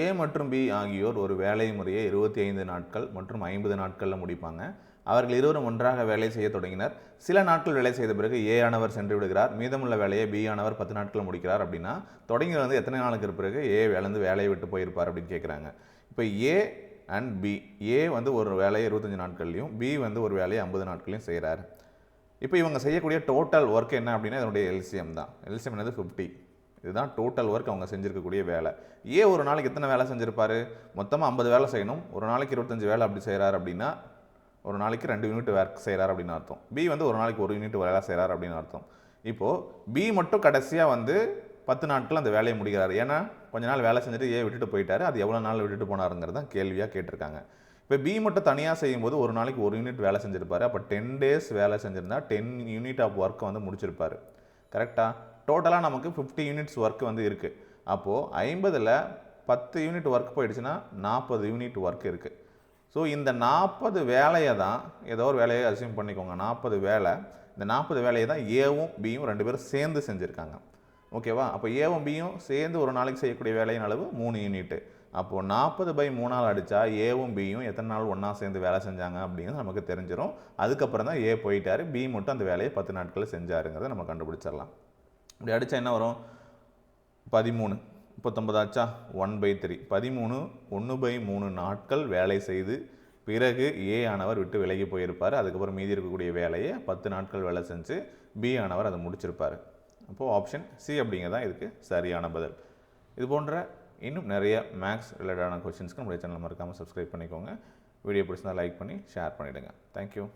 ஏ மற்றும் பி ஆகியோர் ஒரு வேலை முறையை இருபத்தி ஐந்து நாட்கள் மற்றும் ஐம்பது நாட்களில் முடிப்பாங்க. அவர்கள் இருவரும் ஒன்றாக வேலை செய்ய தொடங்கினர். சில நாட்கள் வேலை செய்த பிறகு ஏ ஆனவர் சென்று விடுகிறார். மீதமுள்ள வேலையை பி ஆனவர் பத்து நாட்கள் முடிக்கிறார் அப்படின்னா தொடங்கி வந்து எத்தனை நாளுக்கு பிறகு ஏ வேலைந்து வேலையை விட்டு போயிருப்பார் அப்படின்னு கேட்குறாங்க இப்போ ஏ அண்ட் பி ஏ வந்து ஒரு வேலையை இருபத்தஞ்சி நாட்கள்லையும் பி வந்து ஒரு வேலையை ஐம்பது நாட்கள்லையும் செய்கிறார் இப்போ இவங்க செய்யக்கூடிய டோட்டல் ஒர்க் என்ன அப்படின்னா இதனுடைய எல்சிஎம் தான். எல்சிஎம் என்னது? ஃபிஃப்டி இதுதான் டோட்டல் ஒர்க் அவங்க செஞ்சுருக்கக்கூடிய வேலை. ஏன் ஒரு நாளைக்கு எத்தனை வேலை செஞ்சிருப்பாரு? மொத்தமாக ஐம்பது வேலை செய்யணும். ஒரு நாளைக்கு இருபத்தஞ்சு வேலை அப்படி செய்கிறார் அப்படின்னா ஒரு நாளைக்கு ரெண்டு யூனிட் ஒர்க் செய்கிறார் அப்படின்னு அர்த்தம். பி வந்து ஒரு நாளைக்கு ஒரு யூனிட் வேலை செய்கிறார் அப்படின்னு அர்த்தம். இப்போது பி மட்டும் கடைசியாக வந்து பத்து நாட்கள் அந்த வேலையை முடிக்கிறார். ஏன்னா கொஞ்ச நாள் வேலை செஞ்சுட்டு ஏ விட்டுட்டு போயிட்டார். அது எவ்வளோ நாள் விட்டுட்டு போனாருங்கிறது தான் கேள்வியாக கேட்டிருக்காங்க. இப்போ பி மட்டும் தனியாக செய்யும்போது ஒரு நாளைக்கு ஒரு யூனிட் வேலை செஞ்சுருப்பார். அப்போ டென் டேஸ் வேலை செஞ்சுருந்தா டென் யூனிட் ஆஃப் ஒர்க்கை வந்து முடிச்சிருப்பார். கரெக்டாக டோட்டலாக நமக்கு ஃபிஃப்டி யூனிட்ஸ் ஒர்க் வந்து இருக்குது அப்போது ஐம்பதில் பத்து யூனிட் ஒர்க் போயிடுச்சுன்னா நாற்பது யூனிட் ஒர்க் இருக்குது ஸோ இந்த நாற்பது வேலையை தான் ஏதோ ஒரு வேலையை அசியூம் பண்ணிக்கோங்க. நாற்பது வேலை இந்த நாற்பது வேலையை தான் ஏவும் பியும் ரெண்டு பேரும் சேர்ந்து செஞ்சுருக்காங்க. ஓகேவா அப்போ ஏவும் பியும் சேர்ந்து ஒரு நாளைக்கு செய்யக்கூடிய வேலையின் அளவு மூணு யூனிட்டு அப்போது நாற்பது பை மூணால் அடித்தா ஏவும் பியும் எத்தனை நாள் ஒன்றா சேர்ந்து வேலை செஞ்சாங்க அப்படிங்கிறது நமக்கு தெரிஞ்சிடும் அதுக்கப்புறம் தான் ஏ போயிட்டார். பி மட்டும் அந்த வேலையை பத்து நாட்களில் செஞ்சாருங்கிறத நம்ம கண்டுபிடிச்சிடலாம். இப்படி அடித்தா என்ன வரும்? பதிமூணு. முப்பத்தொம்பது ஆச்சா? ஒன் பை த்ரீ பதிமூணு ஒன்று பை மூணு நாட்கள் வேலை செய்து பிறகு ஏ ஆனவர் விட்டு விலகி போயிருப்பார். அதுக்கப்புறம் மீதி இருக்கக்கூடிய வேலையை பத்து நாட்கள் வேலை செஞ்சு பி ஆனவர் அதை முடிச்சிருப்பார். அப்போது ஆப்ஷன் சி அப்படிங்கிறதான் இதுக்கு சரியான பதில். இது போன்ற இன்னும் நிறைய மேக்ஸ் ரிலேட்டடான கொஷின்ஸ்க்கு நம்முடைய சேனல் மறக்காமல் சப்ஸ்கிரைப் பண்ணிக்கோங்க. வீடியோ பிடிச்சிருந்தால் லைக் பண்ணி ஷேர் பண்ணிவிடுங்க தேங்க்யூ